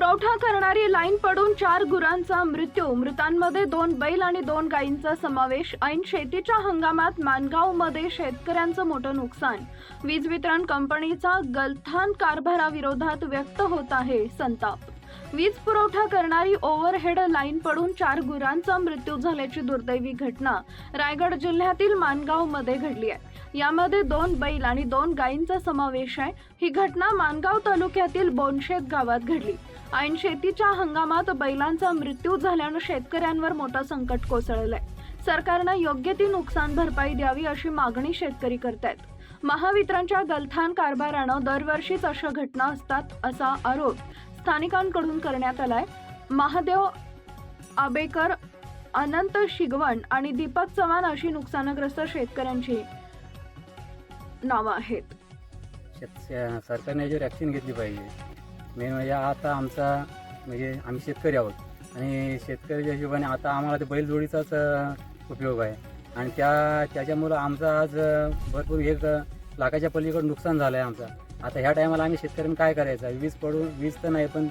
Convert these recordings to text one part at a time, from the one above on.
पुरवठा करणारी लाईन पडून चार गुरांचा मृत्यू. मृतांमध्ये दोन बैल आणि दोन गायींचा समावेश. ऐन शेतीच्या हंगामात मानगावमध्ये शेतकऱ्यांचं मोठं नुकसान. वीज वितरण कंपनीचा गलथान कारभाराविरोधात व्यक्त होत आहे संताप. वीज पुरवठा करणारी ओव्हरहेड लाईन पडून चार गुरांचा मृत्यू झाल्याची दुर्दैवी घटना रायगड जिल्ह्यातील मानगावमध्ये घडली आहे. यामध्ये दोन बैल आणि दोन गायींचा समावेश आहे. ही घटना मानगाव तालुक्यातील बोनशेत गावात घडली. ऐन शेतीच्या हंगामात बैलांचा मृत्यू झाल्यानं शेतकऱ्यांवर मोठं संकट कोसळलंय. सरकारनं योग्य ती नुकसान भरपाई द्यावी अशी मागणी शेतकरी करतायत. महावितरणच्या गलथान कारभारानं दरवर्षीच अशा घटना असतात असा आरोप स्थानिकांकडून करण्यात आलाय. महादेव आबेकर अनंत शिगवण आणि दीपक चव्हाण अशी नुकसानग्रस्त शेतकऱ्यांची नावं आहेत. शेत सरकारने याच्यावर ॲक्शन घेतली पाहिजे. मेन म्हणजे आता आमचा म्हणजे आम्ही शेतकरी आहोत. आणि शेतकऱ्याच्या हिशोबाने आता आम्हाला ते बैलजोडीचाच उपयोग आहे. आणि त्या त्याच्यामुळं आमचा आज भरपूर एक लाखाच्या पलीकडे नुकसान झालं आहे आमचं. आता ह्या टायमाला आम्ही शेतकऱ्यांनी काय करायचं आहे? वीज पडून वीज तर नाही पण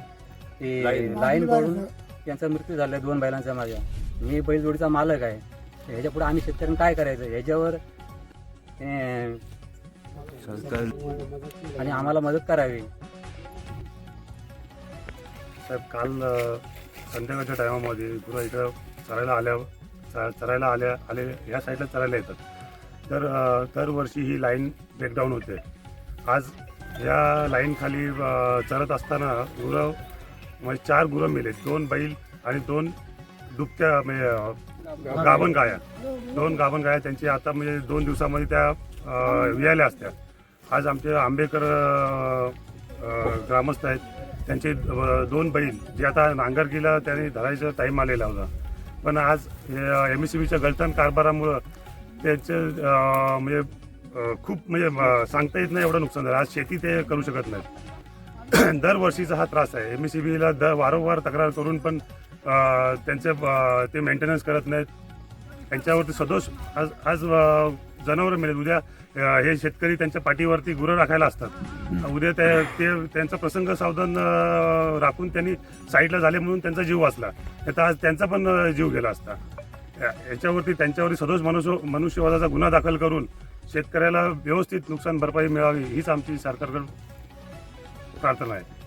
ते लाईन. लाईन पडून त्यांचा मृत्यू झाला आहे दोन बैलांचा माझ्या मी बैलजोडीचा मालक आहे. ह्याच्या पुढे आम्ही शेतकऱ्यांनी काय करायचं? ह्याच्यावर अ, आणि आम्हाला मदत करावी. साहेब काल संध्याकाळच्या टायमामध्ये गुरं इकडं चरायला आल्या च- चरायला आल्या आले ह्या साईडला चरायला येतात. तर दरवर्षी ही लाईन ब्रेकडाऊन होते. आज या लाईन खाली अ, चरत असताना गुरं म्हणजे चार गुरं मेले. दोन बैल आणि दोन दुभत्या म्हणजे गाभण गाया. दोन गाभण गाया. त्यांची आता म्हणजे दोन दिवसामध्ये त्या अ, असत्या. आज आमचे आंबेकर ग्रामस्थ आहेत. त्यांचे दोन बैल जे आता नांगरकीला त्यांनी धरायचा टाईम आलेला होता. पण आज एम एस सी बीच्या गलतान कारभारामुळं त्यांचे म्हणजे खूप म्हणजे सांगता येत नाही एवढं नुकसान झालं. आज शेती ते करू शकत नाहीत. दरवर्षीचा हा त्रास आहे. एम एस सी बीला दर वारंवार तक्रार करून पण त्यांचे ते मेंटेनन्स करत नाहीत. त्यांच्यावरती सदोष आज आज जनावरं मिळेल. उद्या अ, हे शेतकरी त्यांच्या पाठीवरती गुरं राखायला असतात. उद्या ते ते त्यांचा प्रसंग सावधान अ, राखून त्यांनी साईडला झाले म्हणून त्यांचा जीव वाचला. नाही तर आज त्यांचा पण अ, जीव गेला असता. या- याच्यावरती त्यांच्यावरती सदोष मनुष्य मनुष्यवादाचा गुन्हा दाखल करून शेतकऱ्याला व्यवस्थित नुकसान भरपाई मिळावी हीच आमची सरकारकडून प्रार्थना आहे.